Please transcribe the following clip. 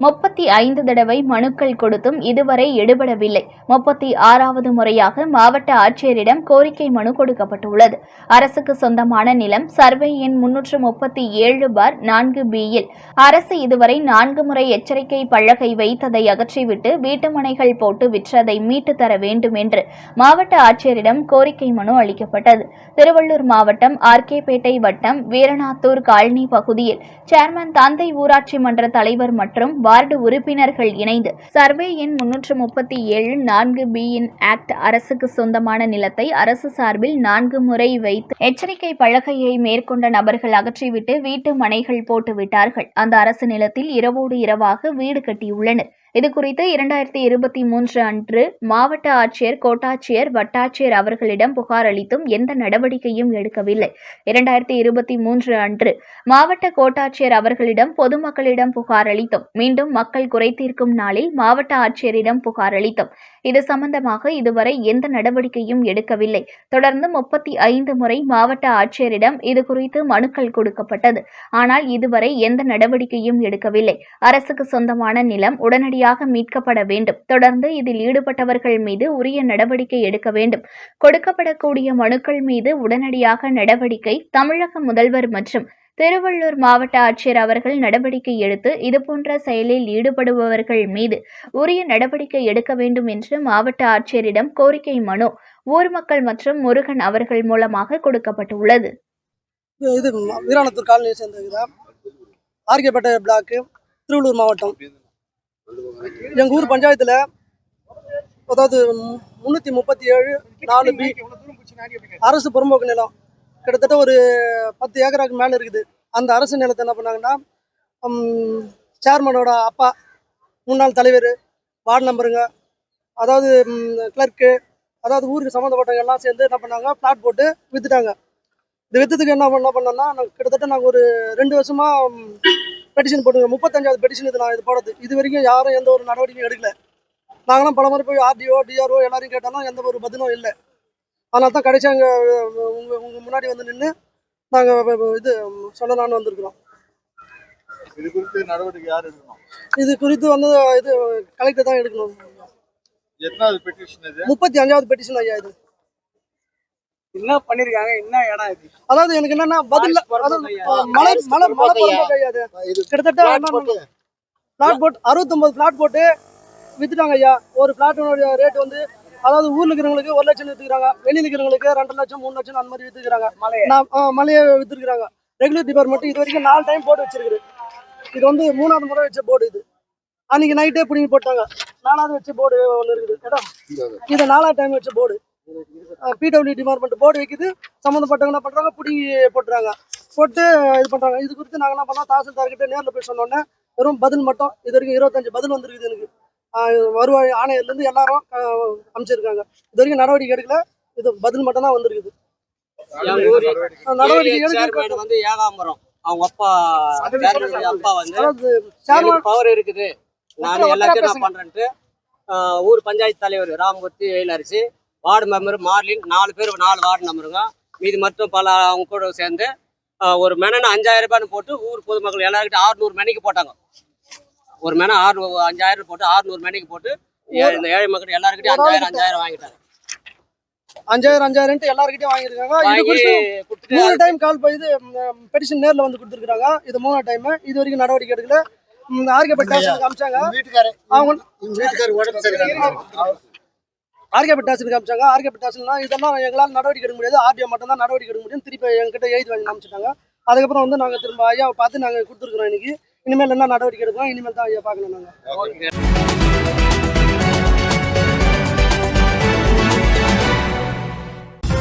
முப்பத்தி ஐந்து தடவை மனுக்கள் கொடுத்தும் இதுவரை எடுபடவில்லை. முப்பத்தி ஆறாவது முறையாக மாவட்ட ஆட்சியரிடம் கோரிக்கை மனு கொடுக்கப்பட்டுள்ளது. அரசுக்கு சொந்தமான நிலம் சர்வே எண் முன்னூற்று முப்பத்தி ஏழு பார் நான்கு பியில் அரசு இதுவரை நான்கு முறை எச்சரிக்கை பழகை வைத்ததை அகற்றிவிட்டு வீட்டுமனைகள் போட்டு விற்றதை மீட்டு தர வேண்டும் என்று மாவட்ட ஆட்சியரிடம் கோரிக்கை மனு அளிக்கப்பட்டது. திருவள்ளூர் மாவட்டம் ஆர்கேபேட்டை வட்டம் வீரநாத்தூர் காலனி பகுதியில் சேர்மன் தந்தை ஊராட்சி மன்ற தலைவர் மற்றும் வார்டு உறுப்பினர்கள் இணைந்து. சர்வே எண் முன்னூற்று முப்பத்தி ஏழு நான்கு பி இன் ஆக்ட் அரசுக்கு சொந்தமான நிலத்தை அரசு சார்பில் நான்கு முறை வைத்து எச்சரிக்கை பலகையை மேற்கொண்ட நபர்கள் அகற்றிவிட்டு வீட்டு மனைகள் போட்டு விட்டார்கள் அந்த அரசு நிலத்தில் இரவோடு இரவாக வீடு கட்டியுள்ளனர். இதுகுறித்து இரண்டாயிரத்தி இருபத்தி மூன்று அன்று மாவட்ட ஆட்சியர் கோட்டாட்சியர் வட்டாட்சியர் அவர்களிடம் புகார் அளித்தும் எந்த நடவடிக்கையும் எடுக்கவில்லை. இரண்டாயிரத்தி இருபத்தி மூன்று அன்று மாவட்ட கோட்டாட்சியர் அவர்களிடம் பொதுமக்களிடம் புகார் அளித்தும் மீண்டும் மக்கள் குறை தீர்க்கும் நாளில் மாவட்ட ஆட்சியரிடம் புகார் அளித்தும். இது சம்பந்தமாக இதுவரை எந்த நடவடிக்கையும் எடுக்கவில்லை. தொடர்ந்து முப்பத்தி ஐந்து முறை மாவட்ட ஆட்சியரிடம் இது குறித்து மனுக்கள் கொடுக்கப்பட்டது. ஆனால் இதுவரை எந்த நடவடிக்கையும் எடுக்கவில்லை. அரசுக்கு சொந்தமான நிலம் உடனடி உடனடியாக மீட்கப்பட வேண்டும் தொடர்ந்து இதில் ஈடுபட்டவர்கள் மீது உரிய நடவடிக்கை எடுக்க வேண்டும் கொடுக்கப்படக்கூடிய மனுக்கள் மீது உடனடியாக நடவடிக்கை தமிழக முதல்வர் மற்றும் திருவள்ளூர் மாவட்ட ஆட்சியர் அவர்கள் நடவடிக்கை எடுத்து இதுபோன்ற செயலில் ஈடுபடுபவர்கள் மீது உரிய நடவடிக்கை எடுக்க வேண்டும் என்று மாவட்ட ஆட்சியரிடம் கோரிக்கை மனு ஊர் மக்கள் மற்றும் முருகன் அவர்கள் மூலமாக கொடுக்கப்பட்டுள்ளது இது வீராணத்தூர் காலனியை சேர்ந்ததுதான் ஆர்கேப்பேட்டை பிளாக்கு திருவள்ளூர் மாவட்டம் எங்கள் ஊர் பஞ்சாயத்தில் அதாவது முந்நூற்றி முப்பத்தி ஏழு நாலு பி அரசு புறம்போக்கு நிலம். கிட்டத்தட்ட ஒரு பத்து ஏக்கராக்கு மேலே இருக்குது. அந்த அரசு நிலத்தை என்ன பண்ணாங்கன்னா சேர்மனோட அப்பா முன்னாள் தலைவர் வார்டு நம்பருங்க அதாவது கிளர்க்கு அதாவது ஊருக்கு சம்மந்தப்பட்டவங்க எல்லாம் சேர்ந்து என்ன பண்ணாங்க பிளாட் போட்டு விற்றுட்டாங்க இது வித்ததுக்கு என்ன என்ன பண்ணோம்னா நாங்கள் கிட்டத்தட்ட நாங்கள் ஒரு ரெண்டு வருஷமா பெட்டிஷன் போட்டுங்க முப்பத்தஞ்சாவது பெட்டிஷன் இது நான் இது போடுறது. இது வரைக்கும் யாரும் எந்த ஒரு நடவடிக்கையும் எடுக்கல. நாங்களாம் பல முறை போய் ஆர்டிஓ டிஆர்ஓ எல்லாரையும் கேட்டாலும் எந்த ஒரு பதிலும் இல்லை. அதனால தான் கடைசி அங்கே உங்கள் உங்கள் முன்னாடி வந்து நின்று நாங்கள் இது சொல்லலாம்னு வந்திருக்கிறோம். இது குறித்து நடவடிக்கை யார் எடுக்கணும்? இது குறித்து வந்து இது கலெக்டர் தான் எடுக்கணும். எத்தனாவது பெட்டிஷன் இது? முப்பத்தி அஞ்சாவது பெட்டிஷன் ஐயா இது. என்ன பண்ணிருக்காங்க? என்ன இடம் இது? அதாவது எனக்கு என்னன்னா பதில் மலை மலை மலை அது? கிட்டத்தட்ட பிளாட் போட்டு அறுபத்தொன்பது பிளாட் போட்டு வித்துட்டாங்க ஐயா. ஒரு பிளாட்டோட ரேட் வந்து அதாவது ஊர்ல இருக்கிறவங்களுக்கு ஒரு லட்சம் வித்துக்கிறாங்க வெளியில இருக்கிறவங்களுக்கு ரெண்டு லட்சம் மூணு லட்சம் அந்த மாதிரி வித்துக்கிறாங்க. மலையை? வித்துருக்காங்க ரெகுலர் டிபார்ட்மெண்ட் இது வரைக்கும் நாலு டைம் போட்டு வச்சிருக்குது. இது வந்து மூணாவது முறை வச்ச போர்டு இது. அன்னைக்கு நைட்டே பிடிங்கி போட்டாங்க. நாலாவது வச்ச போர்டு ஒன்று இருக்குது. இடம் இது நாலாவது டைம் வச்ச போர்டு பிடபிள்யூ டிபார்ட்மெண்ட் போர்டு வைக்குது. சம்மந்தப்பட்டவங்க என்ன பண்றாங்க பிடிங்கி போட்டுறாங்க. போட்டு இது பண்றாங்க. இது குறித்து நாங்க என்ன பண்ணோம் தாசில்தார் கிட்ட நேரில் போய் சொன்னோன்னே வெறும் பதில் மட்டும். இது வரைக்கும் இருபத்தஞ்சு பதில் வந்திருக்குது எனக்கு. வருவாய் ஆணையர்ல இருந்து எல்லாரும் அமைச்சிருக்காங்க இது வரைக்கும் நடவடிக்கை எடுக்கல. இது பதில் மட்டும் தான் வந்திருக்குது. நடவடிக்கை வந்து ஏகாம்பரம். அவங்க அப்பா அப்பா வந்து பவர் இருக்குது. நான் எல்லாத்தையும் நான் பண்றேன்ட்டு. ஊர் பஞ்சாயத்து தலைவர் Ramamoorthy Ezhilarasi ward member Marlin நாலு பேர் நாலு வார்டு நம்பருங்க மீதி மட்டும் பல அவங்க கூட சேர்ந்து ஒரு மெனன்னு அஞ்சாயிரம் ரூபாய்னு போட்டு ஊர் பொதுமக்கள் எல்லாருக்கிட்ட ஆறுநூறு மணிக்கு போட்டாங்க. ஒரு மென ஆறு அஞ்சாயிரம் போட்டு ஆறுநூறு மணிக்கு போட்டு இந்த ஏழை மக்கள் எல்லாருக்கிட்டையும் அஞ்சாயிரம் அஞ்சாயிரம் வாங்கிட்டாங்க. அஞ்சாயிரம் அஞ்சாயிரம்ட்டு எல்லாருக்கிட்டையும் வாங்கியிருக்காங்க. மூணு டைம் கால் பண்ணி இது பெட்டிஷன் நேர்ல வந்து கொடுத்துருக்காங்க இது மூணு டைம் இது வரைக்கும் நடவடிக்கை எடுக்கல. ஆர்கேபட் காமிச்சாங்க. அவங்க ஆர்கே பிட்டாசன் காமிச்சாங்க. ஆர்கே டாஸ்க்னா இதெல்லாம் எங்களால் நடவடிக்கை எடுக்க முடியாது. ஆர்டிஓ மட்டும் தான் நடவடிக்கை எடுக்க முடியும் திருப்பி எங்கிட்ட எழுதி வாங்கி காமிச்சிட்டாங்க. அதுக்கப்புறம் வந்து நாங்கள் திரும்ப ஐயாவை பார்த்து நாங்கள் கொடுத்துருக்குறோம் இன்னைக்கு. இனிமேல் என்ன நடவடிக்கை எடுக்கணும் இனிமேல் தான் ஐயா பார்க்கணும் நாங்கள்